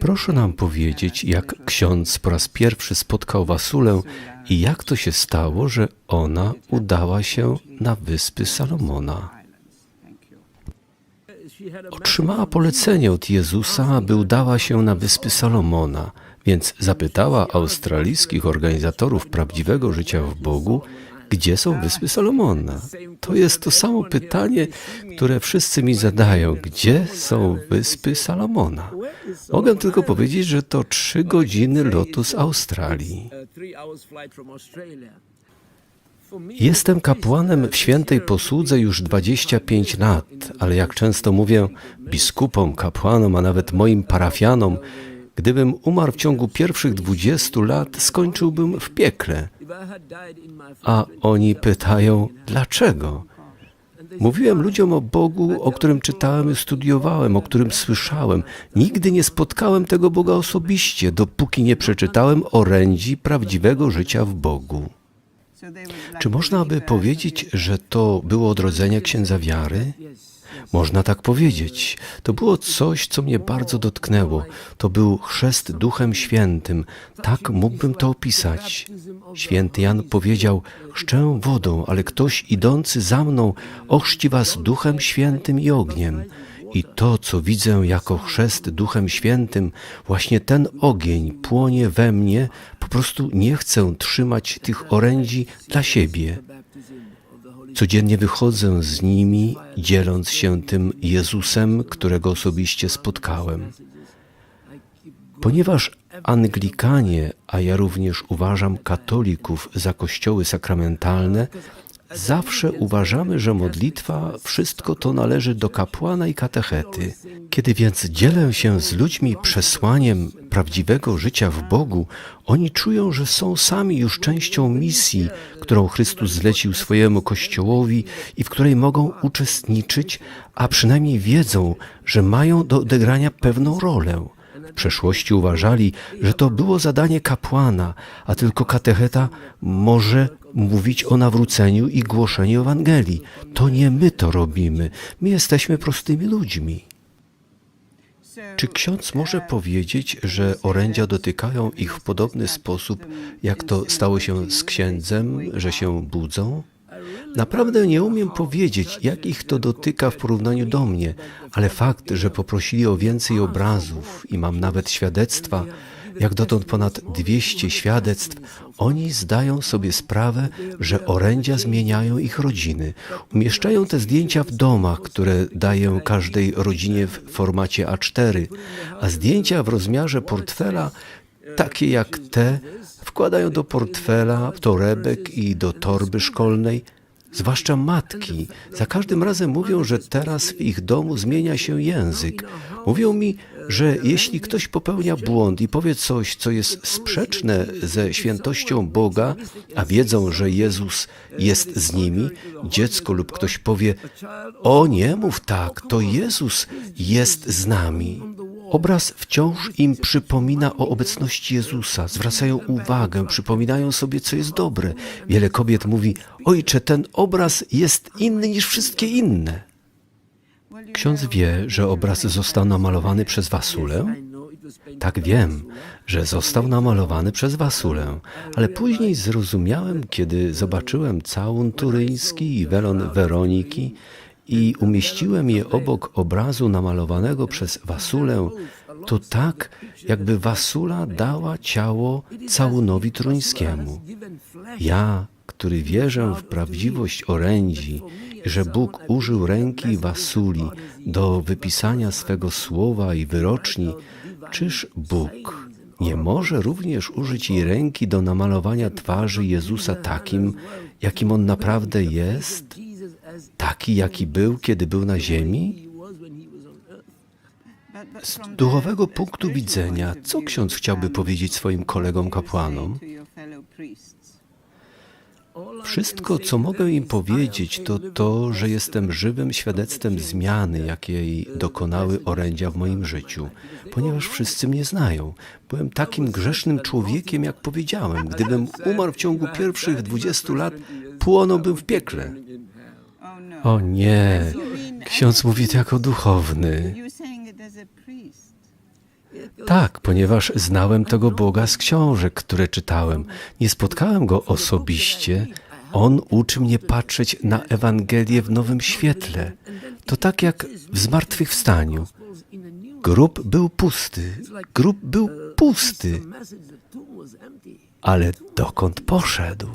Proszę nam powiedzieć, jak ksiądz po raz pierwszy spotkał Wasulę i jak to się stało, że ona udała się na wyspy Salomona. Otrzymała polecenie od Jezusa, aby udała się na wyspy Salomona, więc zapytała australijskich organizatorów prawdziwego życia w Bogu, gdzie są wyspy Salomona. To jest to samo pytanie, które wszyscy mi zadają. Gdzie są wyspy Salomona? Mogę tylko powiedzieć, że to trzy godziny lotu z Australii. Jestem kapłanem w świętej posłudze już 25 lat, ale jak często mówię biskupom, kapłanom, a nawet moim parafianom, gdybym umarł w ciągu pierwszych 20 lat, skończyłbym w piekle. A oni pytają, dlaczego? Mówiłem ludziom o Bogu, o którym czytałem i studiowałem, o którym słyszałem. Nigdy nie spotkałem tego Boga osobiście, dopóki nie przeczytałem orędzi prawdziwego życia w Bogu. Czy można by powiedzieć, że to było odrodzenie księdza wiary? Można tak powiedzieć. To było coś, co mnie bardzo dotknęło. To był chrzest Duchem Świętym. Tak mógłbym to opisać. Święty Jan powiedział: Chrzczę wodą, ale ktoś idący za mną ochrzci was Duchem Świętym i ogniem. I to, co widzę jako chrzest Duchem Świętym, właśnie ten ogień płonie we mnie, po prostu nie chcę trzymać tych orędzi dla siebie. Codziennie wychodzę z nimi, dzieląc się tym Jezusem, którego osobiście spotkałem. Ponieważ Anglikanie, a ja również uważam katolików za kościoły sakramentalne, zawsze uważamy, że modlitwa wszystko to należy do kapłana i katechety. Kiedy więc dzielę się z ludźmi przesłaniem prawdziwego życia w Bogu, oni czują, że są sami już częścią misji, którą Chrystus zlecił swojemu Kościołowi i w której mogą uczestniczyć, a przynajmniej wiedzą, że mają do odegrania pewną rolę. W przeszłości uważali, że to było zadanie kapłana, a tylko katecheta może mówić o nawróceniu i głoszeniu Ewangelii. To nie my to robimy, my jesteśmy prostymi ludźmi. Czy ksiądz może powiedzieć, że orędzia dotykają ich w podobny sposób, jak to stało się z księdzem, że się budzą? Naprawdę nie umiem powiedzieć, jak ich to dotyka w porównaniu do mnie, ale fakt, że poprosili o więcej obrazów i mam nawet świadectwa, jak dotąd ponad 200 świadectw, oni zdają sobie sprawę, że orędzia zmieniają ich rodziny. Umieszczają te zdjęcia w domach, które daję każdej rodzinie w formacie A4, a zdjęcia w rozmiarze portfela, takie jak te, wkładają do portfela, torebek i do torby szkolnej, zwłaszcza matki, za każdym razem mówią, że teraz w ich domu zmienia się język. Mówią mi, że jeśli ktoś popełnia błąd i powie coś, co jest sprzeczne ze świętością Boga, a wiedzą, że Jezus jest z nimi, dziecko lub ktoś powie: O, nie mów tak, to Jezus jest z nami. Obraz wciąż im przypomina o obecności Jezusa, zwracają uwagę, przypominają sobie, co jest dobre. Wiele kobiet mówi: Ojcze, ten obraz jest inny niż wszystkie inne. Ksiądz wie, że obraz został namalowany przez Wasulę? Tak wiem, że został namalowany przez Wasulę, ale później zrozumiałem, kiedy zobaczyłem całun turyński i welon Weroniki i umieściłem je obok obrazu namalowanego przez Wasulę, to tak, jakby Wasula dała ciało całunowi turyńskiemu. Ja, który wierzę w prawdziwość orędzi że Bóg użył ręki Wasuli do wypisania swego słowa i wyroczni, czyż Bóg nie może również użyć jej ręki do namalowania twarzy Jezusa takim, jakim On naprawdę jest? Taki, jaki był, kiedy był na ziemi? Z duchowego punktu widzenia, co ksiądz chciałby powiedzieć swoim kolegom kapłanom? Wszystko, co mogę im powiedzieć, to to, że jestem żywym świadectwem zmiany, jakiej dokonały orędzia w moim życiu, ponieważ wszyscy mnie znają. Byłem takim grzesznym człowiekiem, jak powiedziałem. Gdybym umarł w ciągu pierwszych 20 lat, płonąłbym w piekle. O nie, ksiądz mówi to jako duchowny. Tak, ponieważ znałem tego Boga z książek, które czytałem. Nie spotkałem go osobiście. On uczy mnie patrzeć na Ewangelię w nowym świetle. To tak jak w zmartwychwstaniu. Grób był pusty. Grób był pusty. Ale dokąd poszedł?